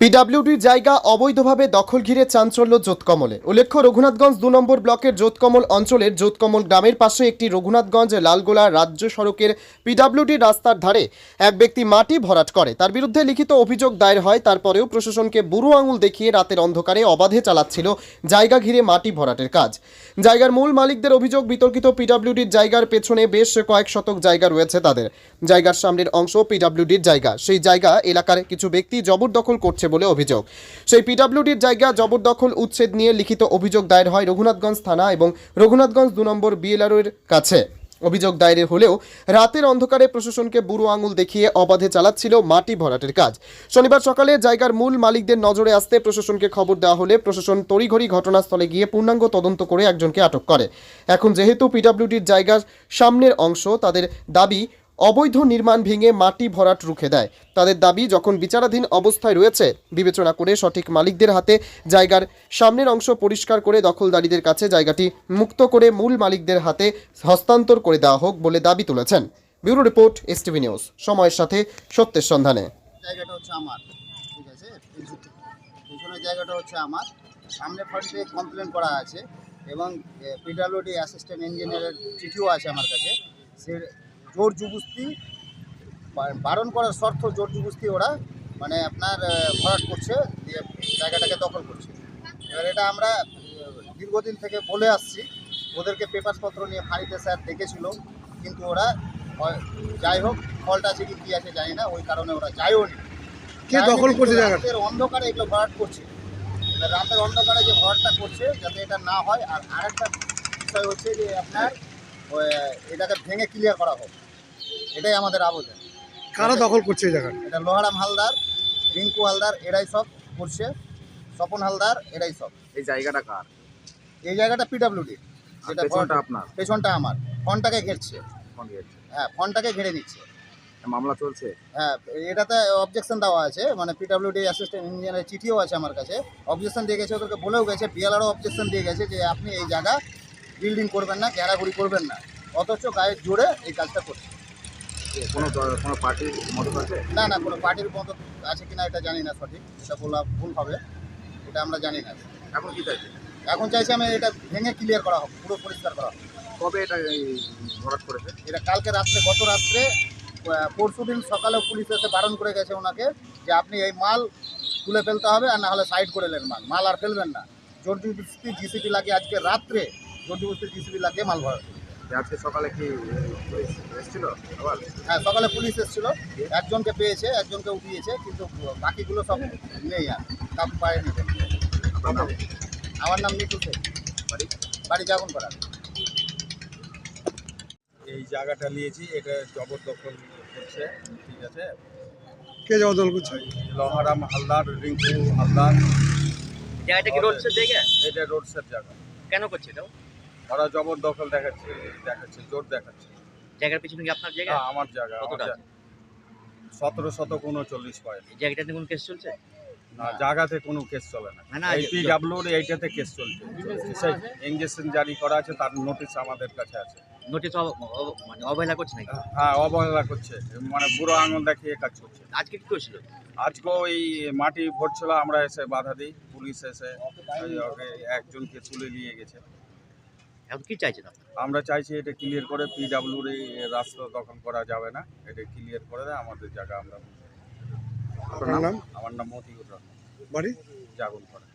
পিডাব্লিউডির জায়গা অবৈধভাবে দখল ঘিরে চাঞ্চল্য জোতকমলে। উল্লেখ্য, রঘুনাথগঞ্জ দু নম্বর ব্লকের জোতকমল অঞ্চলের জোতকমল গ্রামের পাশে একটি রঘুনাথগঞ্জ লালগোলা রাজ্য সড়কের পিডাব্লিউডি রাস্তার ধারে এক ব্যক্তি মাটি ভরাট করে। তার বিরুদ্ধে লিখিত অভিযোগ দায়ের হয়, তারপরেও প্রশাসনকে বুড়ো আঙুল দেখিয়ে রাতের অন্ধকারে অবাধে চালাচ্ছিল জায়গা ঘিরে মাটি ভরাটের কাজ। জায়গার মূল মালিকদের অভিযোগ, বিতর্কিত পিডাব্লিউডির জায়গার পেছনে বেশ কয়েক শতক জায়গা রয়েছে তাদের। জায়গার সামনের অংশ পিডাব্লিউডির জায়গা। সেই জায়গা এলাকার কিছু ব্যক্তি জবরদখল করছে বলে অভিযোগ। সেই পিডাব্লিউডির জায়গা জবরদখল উচ্ছেদ নিয়ে লিখিত অভিযোগ দায়ের হয় রঘুনাথগঞ্জ থানা এবং রঘুনাথগঞ্জ দু নম্বর বিএলআরওর কাছে। অভিযোগ দায়ের হলেও রাতের অন্ধকারে প্রশাসনকে বুড়ো আঙুল দেখিয়ে অবাধে চালাচ্ছিল মাটি ভরাটের কাজ। শনিবার সকালে জায়গার মূল মালিকদের নজরে আসতে প্রশাসনকে খবর দেওয়া হলে প্রশাসন তড়িঘড়ি ঘটনাস্থলে গিয়ে পূর্ণাঙ্গ তদন্ত করে একজনকে আটক করে। এখন যেহেতু পিডাব্লিউডির জায়গার সামনের অংশ, তাদের দাবি অবৈধ নির্মাণ ভেঙে মাটি ভরাট রুখে দেয়। তাদের দাবি, যখন বিচারাধীন অবস্থায় রয়েছে, বিবেচনা করে সঠিক মালিকদের হাতে জায়গার সামনের অংশ পরিষ্কার করে দখলদারীদের কাছে জায়গাটি মুক্ত করে মূল মালিকদের হাতে হস্তান্তর করে দেওয়া হোক বলে দাবি তুলেছেন। Bureau report, STV news. সময়ের সাথে সত্যের সন্ধানে। জায়গাটা হচ্ছে আমার। ঠিক আছে? জায়গাটা হচ্ছে আমার। সামনে ফ্রন্টে কমপ্লেন করা আছে এবং পিডাব্লিউডি অ্যাসিস্ট্যান্ট ইঞ্জিনিয়ারের চিঠিও আছে আমার কাছে। সে জোর জুবুস্তি বারণ করার শর্ত জোর জুবুস্তি ওরা মানে আপনার ভরাট করছে দিয়ে জায়গাটাকে দখল করছে। এবার এটা আমরা দীর্ঘদিন থেকে বলে আসছি ওদেরকে পেপারসপত্র নিয়ে ফাঁড়িতে স্যার ডেকেছিল কিন্তু ওরা যাই হোক ফলটা আছে কি কী আছে জানি না ওই কারণে ওরা যায়ও নি। কে দখল করছে রাতের অন্ধকারে এগুলো ভরাট করছে। এবার রাতের অন্ধকারে যে ভরাটটা করছে যাতে এটা না হয় আর আরেকটা বিষয় হচ্ছে যে আপনার এটাকে ভেঙে ক্লিয়ার করা হোক। এটাই আমাদের আবেদন। কারা দখল করছে এই জায়গাটা? এটা লোহারাম হালদার রিঙ্কু হালদার এরাই সব করছে। স্বপন হালদার এরাই সব। এই জায়গাটা কার? এই জায়গাটা পিডাব্লিউডি যেটা পেছনটা আপনার? পেছনটা আমার। ফোনটাকে ঘেরছে। কোন গেছে হ্যাঁ ফোনটাকে ঘিরে নিচ্ছে। মামলা চলছে? হ্যাঁ এটাতে অবজেকশন দেওয়া আছে। মানে পিডাব্লিউডি অ্যাসিস্ট্যান্ট ইঞ্জিনিয়ারের চিঠিও আছে আমার কাছে। অবজেকশন দিয়ে গেছে ওদেরকে বলেও গেছে। বিএলআরও অবজেকশন দিয়ে গেছে যে আপনি এই জায়গা বিল্ডিং করবেন না ঘেরাঘুরি করবেন না। অথচ গায়ে জোরে এই কাজটা করছে। কোনো কোনো পার্টির মদত আছে? না না কোনো পার্টির মতো আছে কিনা এটা জানি না সঠিক। এটা বলা ভুল হবে। এটা আমরা জানি না। এখন কি চাইছে এখন চাইছি আমি এটা ভেঙে ক্লিয়ার করা হোক পুরো পরিষ্কার করা হোক। কবে এটা এই ভরাট করেছে? এটা কালকে রাত্রে গত রাত্রে পরশু দিন সকালে পুলিশ এসে বারণ করে গেছে ওনাকে যে আপনি এই মাল তুলে ফেলতে হবে আর না হলে সাইড করে নেন মাল। মাল আর ফেলবেন না। জোর জবরদস্তি জিসিপি লাগে আজকে রাত্রে জোর জবরদস্তি জিসিপি লাগিয়ে মাল ভরা। আজকে সকালে কি এসেছিল? আবার? হ্যাঁ সকালে পুলিশ এসেছিল। একজনকে পেয়েছে একজনকে উঠিয়েছে কিন্তু বাকিগুলো সব নেই আর। কাকু পায়নি। আপনার আমার নাম মিঠু বাড়ি? বাড়ি যাগুন পাড়া এই জায়গাটা নিয়েছি এটা জবরদখল করছে। ঠিক আছে? কে দল করছে? লহারাম হালদার রিঙ্কু হালদার। জায়গাটা কি রোডসের জায়গা? এটা রোডসের জায়গা। কেন করছে এটা ওরা জবরদখল দেখাচ্ছে দেখাচ্ছে জোর দেখাচ্ছে। জায়গার পিছনে কি আপনার জায়গা? হ্যাঁ, আমার জায়গা কতটা? সতেরো শতক উনচল্লিশ পয়েন্ট। এই জায়গাটাতে কোনো কেস চলছে? না জায়গাতে কোনো কেস চলে না। না, না, এই যে- পিডাব্লিউর এইটাতে কেস চলছে। সেই ইঞ্জেকশন জারি করা আছে তার নোটিশ আমাদের কাছে আছে। নোটিশ মানে অবহেলা করছে নাকি? হ্যাঁ অবহেলা করছে। মানে বুড়ো আঙুল দেখিয়ে কাজ করছে। আজকে কি করেছিল আজকে ওই মাটি ভরছিল আমরা এসে বাধা দিই পুলিশ এসে একজনকে তুলে নিয়ে গেছে। এখন কি চাইছেন আমরা চাইছি এটা ক্লিয়ার করে পিডাব্লিউর এই রাস্তা দখল করা যাবে না। এটা ক্লিয়ার করে দেয় আমাদের জায়গা আমরা আপনার নাম? আমার নাম মতিউর রহমান। বাড়ি? জাগুন করা